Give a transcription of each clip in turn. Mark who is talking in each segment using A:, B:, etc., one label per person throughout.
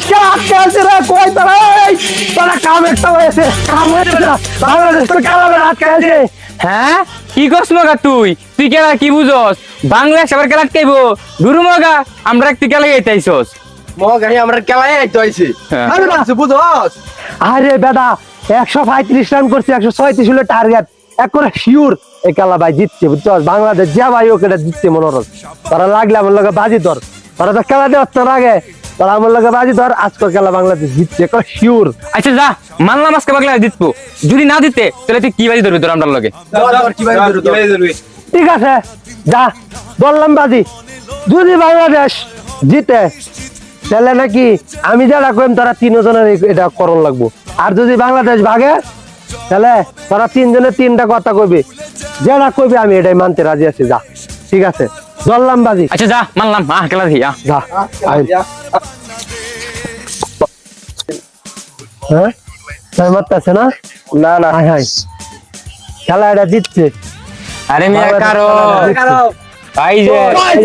A: আছে রে কই কাম একটা হয়েছে কাম হয়েছে বাংলাদেশ তো আছে
B: হ্যাঁ কি করছ মগা তুই তুই কেলা কি বুঝস বাংলাদেশ আটকাইবো দুরু মগা আমরা একটি
C: মগাই আমরা। আমি না বুঝছস
A: আরে বেদা একশো পঁয়ত্রিশ রান করছে একশো ছয়ত্রিশ হলো টার্গেট এক করে শিওর এই খেলা ভাই জিতছে বুঝছস বাংলাদেশ যা ভাই ওকে জিতছে মনোরঞ্জ তোরা লাগলে আমার লগে বাজি ধর তোরা তো খেলা দেওয়ার আগে তোরা আমার লগে বাজি ধর খেলা বাংলাদেশ জিতছে করে শিওর
B: আচ্ছা যা মানলাম আজকে বাংলা জিতবো। যদি না জিতে তাহলে তুই কি বাজি ধরবি তোর আমরার লগে?
A: ঠিক আছে যা বললাম বাজি যদি বাংলাদেশ জিতে তাহলে নাকি আমি যারা কইম তারা তিনজনের এটা করণ লাগবো। আর যদি বাংলাদেশ ভাগে তাহলে তারা তিনজনের তিনটা কথা কইবে। যারা কইবে আমি এটাই মানতে রাজি আছি যা। ঠিক আছে? বললাম বাজি
B: আচ্ছা যা মানলাম আহ খেলা দেখি আহ
A: যা। হ্যাঁ তাই মারতেছে না না না হাই হাই খেলা এটা জিতছে
B: আরে মিয়া কারও এই যে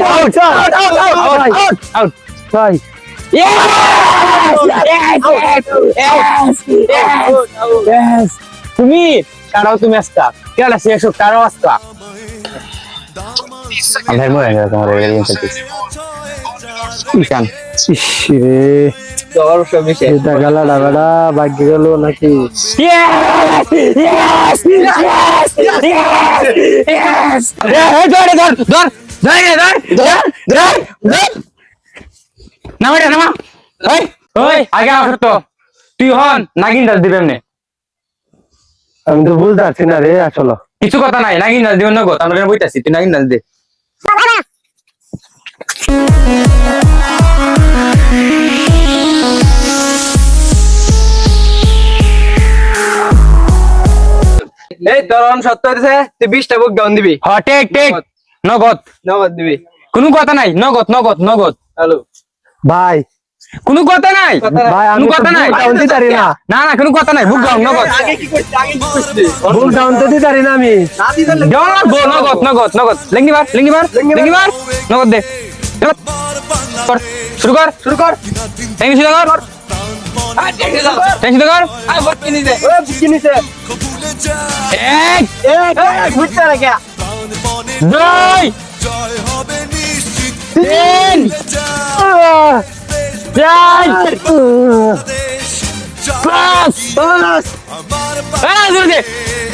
A: আউট
B: আউট আউট
A: ভাই
B: তুমি কারাও তুমি আসতা কেলা সে কারাও আসতা আল্লাহ মরে গেল তোমার এই গেম খেলতে ইশান
A: ইসরে
C: তোর সব মিশে
A: এটা গেল বেড়া ভাগ্য গেল নাকি
B: Yes! Yes! Yes! Yes! Yes! ধর ধর ধর ধর ধর ধর ধর ধর নামা নামা ওই ওই আগে আসো তো তুই হন নাগিন দাস দিবেন নে
A: আমি তো বুঝতে পারছি না রে আসলে
B: কিছু কথা নাই, নাগিন দাস দিবেন না গো আমরা বইতাছি, তুই নাগিন দাস দে
C: এই দরম সত্য হইতেছে তুই বিশটা বুক ডাউন দিবি।
B: হ টেক টেক। নগদ।
C: নগদ দিবি।
B: কোনো কথা নাই। নগদ নগদ নগদ।
C: হ্যালো।
A: ভাই।
B: কোনো কথা নাই? কোনো কথা নাই?
A: না।
B: না কোনো কথা নাই বুক ডাউন নগদ
A: বুক ডাউন তো দিতে পারি না আমি।
B: নগদ নগদ নগদ। লিঙ্গি মার লিঙ্গি মার লিঙ্গি মার। নগদ দে। শুরু কর।
C: শুরু কর। থ্যাংক
B: ইউ শুরু কর দুই চার পাঁচ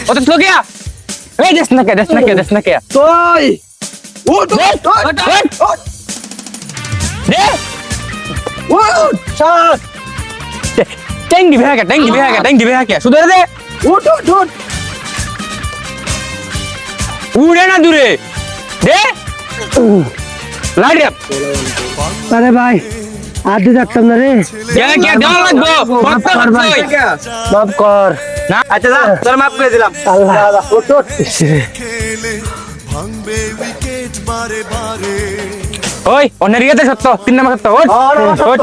B: ও তো গিয়া এই দেখ না কে দেখ না কে দেখ না কে
A: তুই
C: উঠ উঠ উঠ উঠ
B: দে
C: উঠ
A: চার
B: ট্যাঙ্গি ভেহাকে ট্যাঙ্গি ভেহাকে ট্যাঙ্গি ভেহাকে শুধু দে
C: উঠ উঠ উঠ
B: উড়ে না দূরে
A: ভাই আর দিতে পারতাম না রে। মাফ কর
C: আচ্ছা তোর মাফ করে দিলাম।
A: আল্লাহ।
D: ভাঙবে উইকেট বারে বারে
B: ওই অন্যের ইয়েতে সত্য তিন নম্বর সত্য ওঠ ওঠ।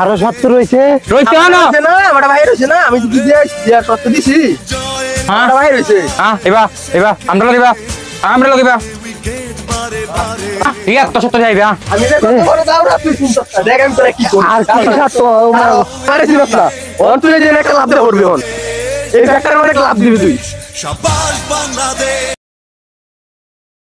A: আরও সত্তর রয়েছে।
C: না ভাই রয়েছে না আমি কি সত্য দিছি।
B: হ্যাঁ।
C: ভাই রয়েছে।
B: হ্যাঁ আমরা তিয়াত্তর সত্তর যাইবে হ্যাঁ?
A: আর কি
C: তুই একটা লাভ দেওয়া করবি এখন অনেক লাভ দিবি তুই।